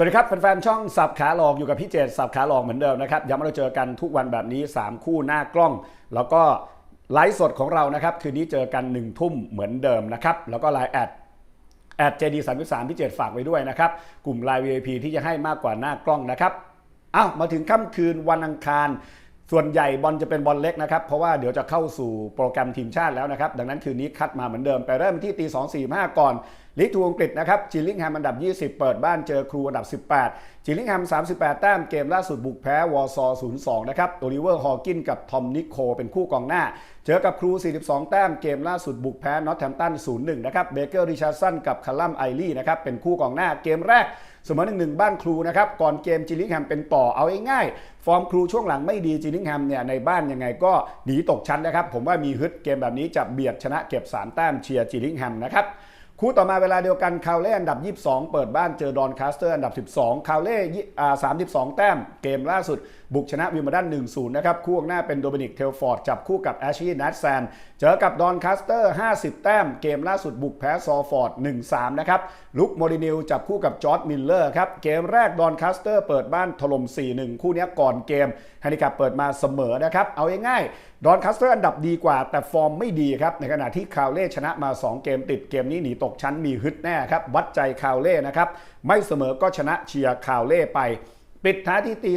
สวัสดีครับแฟนๆช่องสับขาหลอกอยู่กับพี่เจตสับขาหลอกเหมือนเดิมนะครับย้ำว่าเราเจอกันทุกวันแบบนี้ 3 คู่หน้ากล้อง แล้วก็ไลฟ์สดของเรานะครับ คืนนี้เจอกัน1ทุ่มเหมือนเดิมนะครับ แล้วก็ไลน์แอดแอดเจดีสามสามพี่เจตฝากไว้ด้วยนะครับ กลุ่มไลน์ VIP ที่จะให้มากกว่าหน้ากล้องนะครับอ้าวมาถึงค่ำคืนวันอังคาร ส่วนใหญ่บอลจะเป็นบอลเล็กนะครับเพราะว่าเดี๋ยวจะเข้าสู่โปรแกรมทีมชาติแล้วนะครับ ดังนั้นคืนนี้คัดมาเหมือนเดิมไปเริ่มที่ตี2 4 5ก่อนลีกทูอังกฤษนะครับจิลลิงแฮมอันดับ 20 เปิดบ้านเจอครูอันดับ 18 จิลลิงแฮม 38 แต้มเกมล่าสุดบุกแพ้วอร์ซอ02 นะครับโอลิเวอร์ฮอกินกับทอมนิโคเป็นคู่กองหน้า เจอกับครู 42 แต้มเกมล่าสุดบุกแพ้นอตแฮมตัน0-1 นะครับเบเกอร์ริชาร์สันกับคาลัมไอลี่นะครับเป็นคู่กองหน้าเกมแรกเสมอหนึ่งหนึ่งบ้านครูนะครับ ก่อนเกมจิลลิงแฮมเป็นต่อเอาง่ายๆฟอร์มครูช่วงหลังไม่ดีจิลลิงแฮมเนี่ยในบ้านยังไงก็หนีตกชั้นนะครับ ผมว่ามีฮึดเกมแบบนี้จะเบียดชนะเก็บ3แต้มเชียร์จิลลิงแฮมนะครับ คู่ต่อมาเวลาเดียวกันคาวเล่อันดับ 22 เปิดบ้านเจอดอนคาสเตอร์อันดับ 12คาวเล่อ่า32แต้ม เกมล่าสุด บุกชนะวิมเบิลดัน1-0 นะครับ คู่ข้างหน้าเป็นโดมินิกเทลฟอร์ด จับคู่กับแอชลีย์นัทแซน เจอกับดอนคาสเตอร์ 50 แต้ม เกมล่าสุดบุกแพ้ซอฟอร์ด 1-3 นะครับลุกโมรินิลจับคู่กับจอร์ดมิลเลอร์ครับ เกมแรกดอนคาสเตอร์เปิดบ้านถล่ม 4-1 คู่นี้ก่อนเกมฮันดิคับเปิดมาเสมอนะครับเอาง่ายๆดอนคาสเตอร์อันดับดีกว่าแต่ฟอร์มไม่ดีครับในขณะที่คาวเล่ชนะมา 2 เกมติดเกมนี้หนีตกชั้นมีฮึดแน่ครับ วัดใจคาวเล่นะครับ ไม่เสมอก็ชนะเชียร์คาวเล่ไป ปิดท้ายที่ตี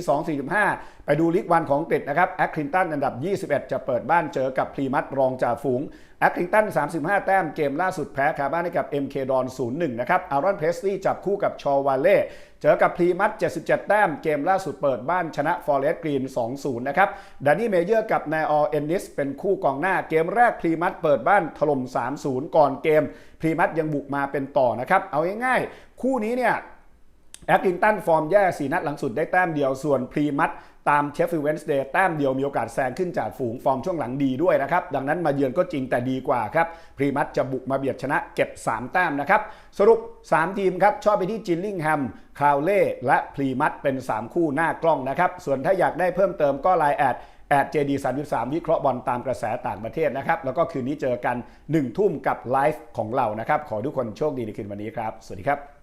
2.45 ไปดูลีกวันของอังกฤษนะครับแอคคลินตันอันดับ 21 จะเปิดบ้านเจอกับพรีมัตรองจ่าฝูงแอคคลินตัน 35 แต้มเกมล่าสุดแพ้คาบ้านให้กับ MK ดอน 0-1 นะครับอารอนเพสลีย์จับคู่กับชอวาเล่เจอกับพรีมัต77 แต้มเกมล่าสุดเปิดบ้านชนะฟอร์เรสต์กรีน 2-0 นะครับดานนี่เมเยอร์กับนายอเอนนิสเป็นคู่กองหน้าเกมแรกพรีมัตเปิดบ้านถล่ม 3-0 ก่อนเกมพรีมัตยังบุกมาเป็นต่อนะครับเอาง่ายๆคู่นี้เนี่ย แอคลินตันฟอร์มแย่สีนัดหลังสุดได้แต้มเดียวส่วนพรีมัตตามเชฟฟิลด์เวนส์เดย์แต้มเดียวมีโอกาสแซงขึ้นจากฝูงฟอร์มช่วงหลังดีด้วยนะครับ ดังนั้นมาเยือนก็จริงแต่ดีกว่าครับ พรีมัตจะบุกมาเบียดชนะเก็บ 3 แต้มนะครับ สรุป 3 ทีมครับ ชอบไปที่จินลิงแฮมคาวเล่และพรีมัตเป็น 3 คู่หน้ากล้องนะครับ ส่วนถ้าอยากได้เพิ่มเติมก็ไลน์แอดแอด JD 33วิเคราะห์บอลตามกระแสต่างประเทศนะครับแล้วก็คืนนี้เจอกัน1ทุ่มกับไลฟ์ของเรานะครับขอทุกคนโชคดีในคืนวันนี้ครับสวัสดีครับ